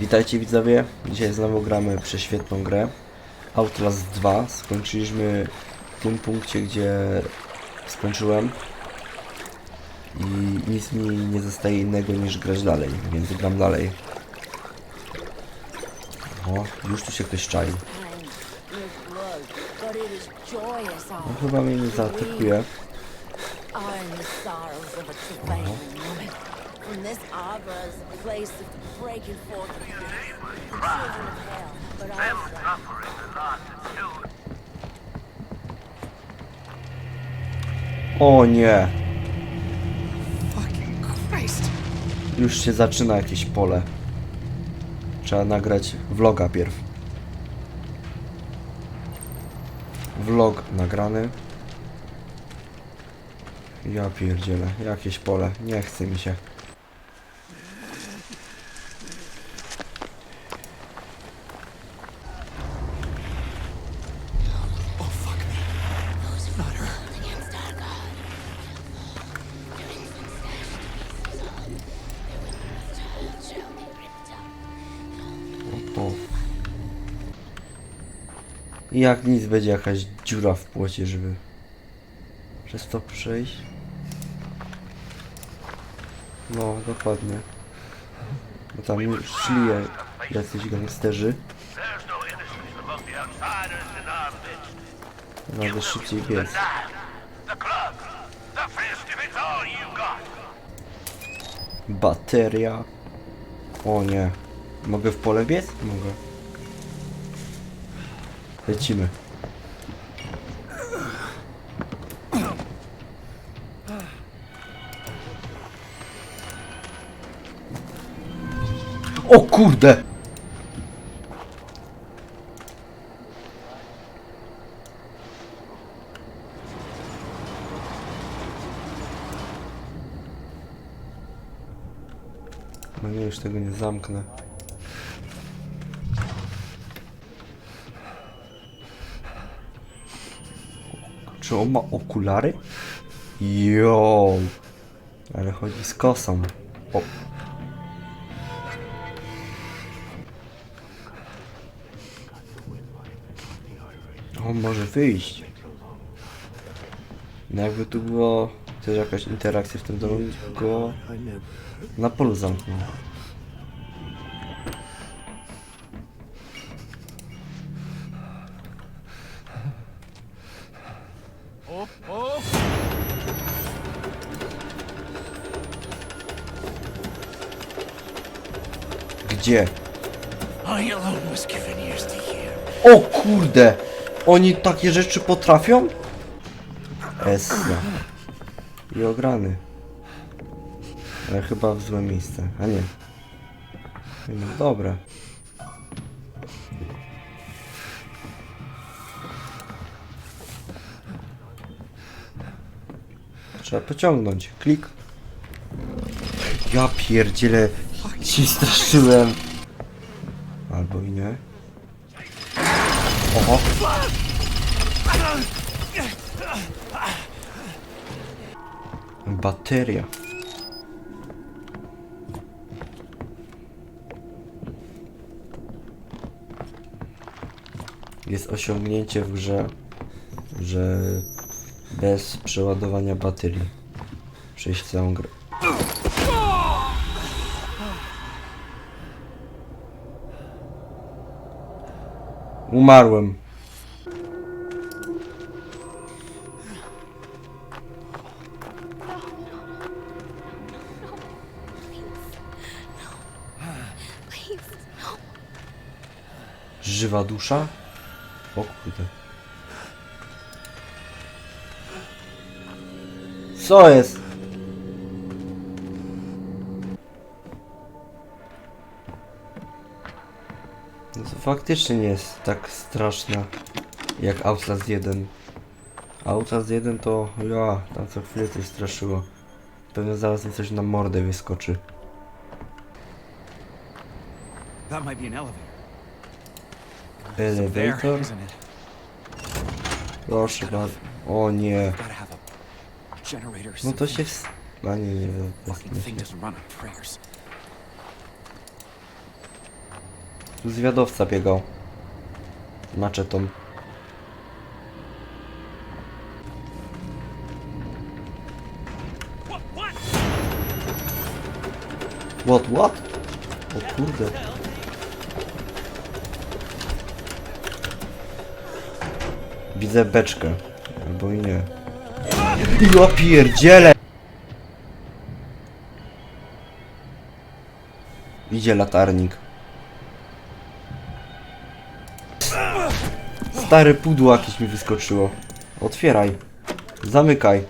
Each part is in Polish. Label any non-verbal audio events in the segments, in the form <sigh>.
Witajcie widzowie, dzisiaj znowu gramy prześwietną grę. Outlast 2, skończyliśmy w tym punkcie, gdzie skończyłem. I nic mi nie zostaje innego niż grać dalej, więc gram dalej. O, już tu się ktoś czai. No chyba mnie nie zaatakuje a. From this arbor is a place of breaking forth. The children of hell, but also O nie, Fucking Christ. już się zaczyna jakieś pole Trzeba nagrać vloga pierw Vlog nagrany Ja pierdzielę, jakieś pole, nie chce mi się I jak nic będzie jakaś dziura w płocie, żeby przez to przejść. No, dokładnie. Bo tam szli jacyś gangsterzy. There's no szybciej biec. Bateria. O nie. Mogę w pole biec? Mogę. Lecimy. O kurde! No nie, już tego nie zamknę. Czy ma okulary? Jo, ale chodzi z kosą. O. On może wyjść. No jakby tu było też jakaś interakcja w tym domu, tylko na polu zamknął. Gdzie? Hear. O kurde! Oni takie rzeczy potrafią? Essa. I ograny. Ale chyba w złe miejsce. A nie. No dobra. Trzeba pociągnąć. Klik. Ja pierdzielę. Ci straszyłem. Albo i nie. Oho. Bateria. Jest osiągnięcie w grze, że bez przeładowania baterii przejść całą grę. Umarłem. Żywa dusza? O kurde. Co jest? Faktycznie nie jest tak straszna jak Outlast 1. Outlast 1 to ja, tam co chwilę coś straszyło. Pewnie zaraz mi coś na mordę wyskoczy. That might be an elevator. Elevator? Proszę bardzo. O nie. No to się... ws- A nie, nie, nie Tu zwiadowca biegał. Maczetą. What? What? O kurde. Widzę beczkę. Albo i nie. Ja pierdzielę! Idzie latarnik. Stare pudło jakieś mi wyskoczyło. Otwieraj. Zamykaj.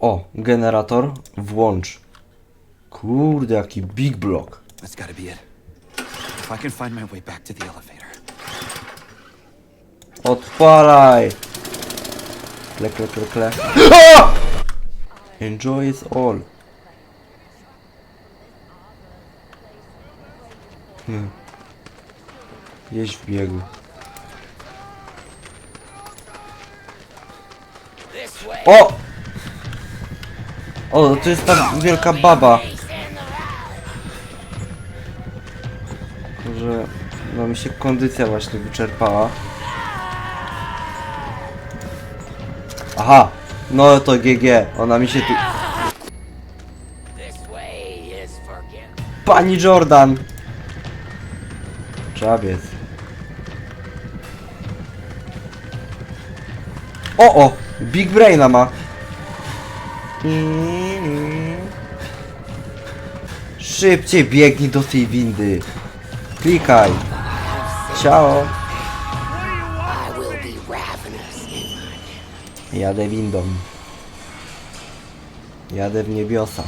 O, generator włącz. Kurde, jaki big block. That's gotta be it. If I can find my way back to the elevator. Odpalaj! Kle, kle, kle, kle. <gasps> A! Enjoy is all. Hmm. Jeźdź w biegu. O! O, to jest ta wielka baba. Że no mi się kondycja właśnie wyczerpała. Aha! No to GG, ona mi się tu... Pani Jordan! Czabiec. O, o! Big Braina ma! Szybciej biegnij do tej windy. Klikaj. Ciao. Jadę windą. Jadę w niebiosa.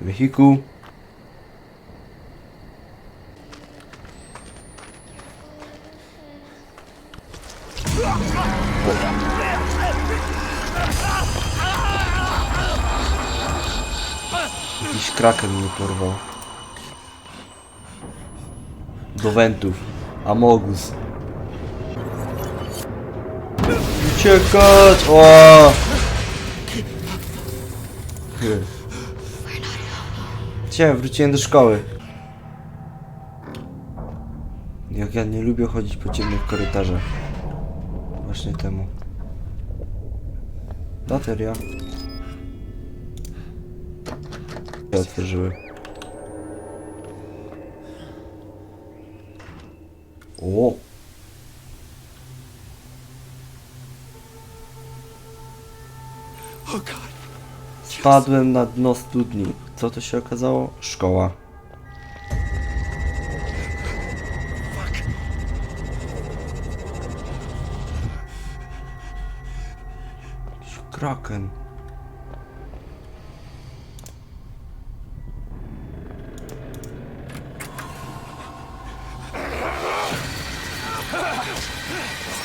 Wehikuł. Kraken mnie porwał. Do wentów. Amogus. Uciekać! O! Cię, wróciłem do szkoły. Jak ja nie lubię chodzić po ciemnych korytarzach. Właśnie temu. Bateria. Otworzyły. O! Spadłem na dno studni. Co to się okazało? Szkoła. Kraken.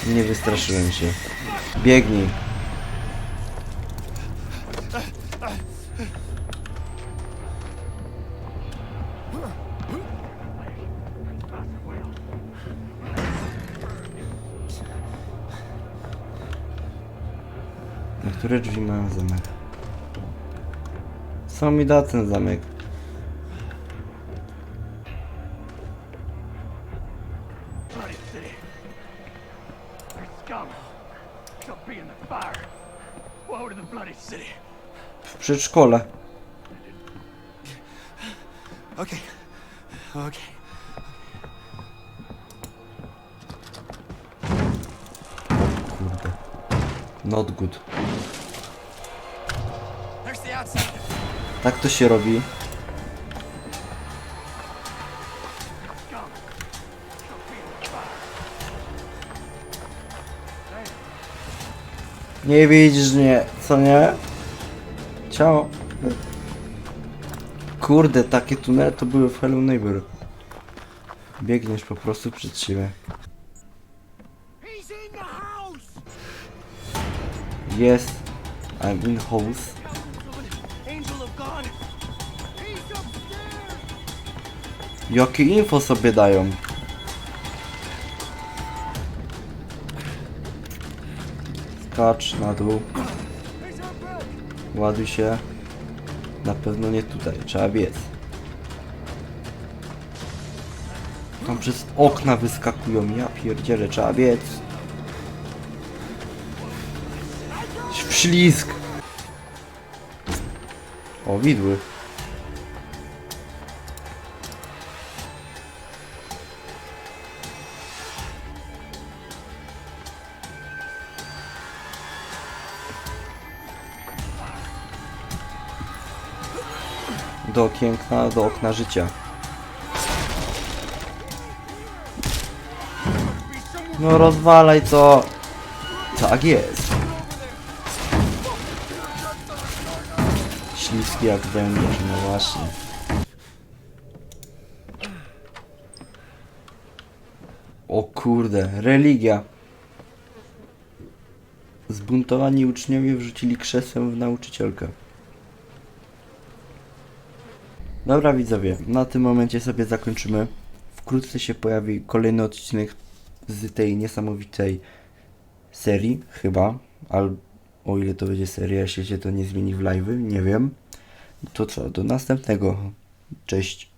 Nie wystraszyłem się. Biegnij. Niektóre drzwi mają zamek. Co mi da ten zamek? Przedszkole. Okay. Okay. Kurde. Not good. Tak to się robi. Nie widzisz mnie, co nie? Ciao. Kurde, takie tunele to były w Hello Neighbor. Biegniesz po prostu przed siebie. Jest. I'm in house. Jakie info sobie dają? Skacz na dół. Ładuj się. Na pewno nie tutaj, trzeba biec. Tam przez okna wyskakują, ja pierdzielę, trzeba biec. Ślizg! O, widły. Do okienka, do okna życia. No rozwalaj to! Tak jest. Śliski jak węgiel, no właśnie. O kurde, religia. Zbuntowani uczniowie wrzucili krzesłem w nauczycielkę. Dobra widzowie, na tym momencie sobie zakończymy. Wkrótce się pojawi kolejny odcinek z tej niesamowitej serii, chyba. Albo o ile to będzie seria, jeśli się to nie zmieni w live, nie wiem. To co, do następnego. Cześć.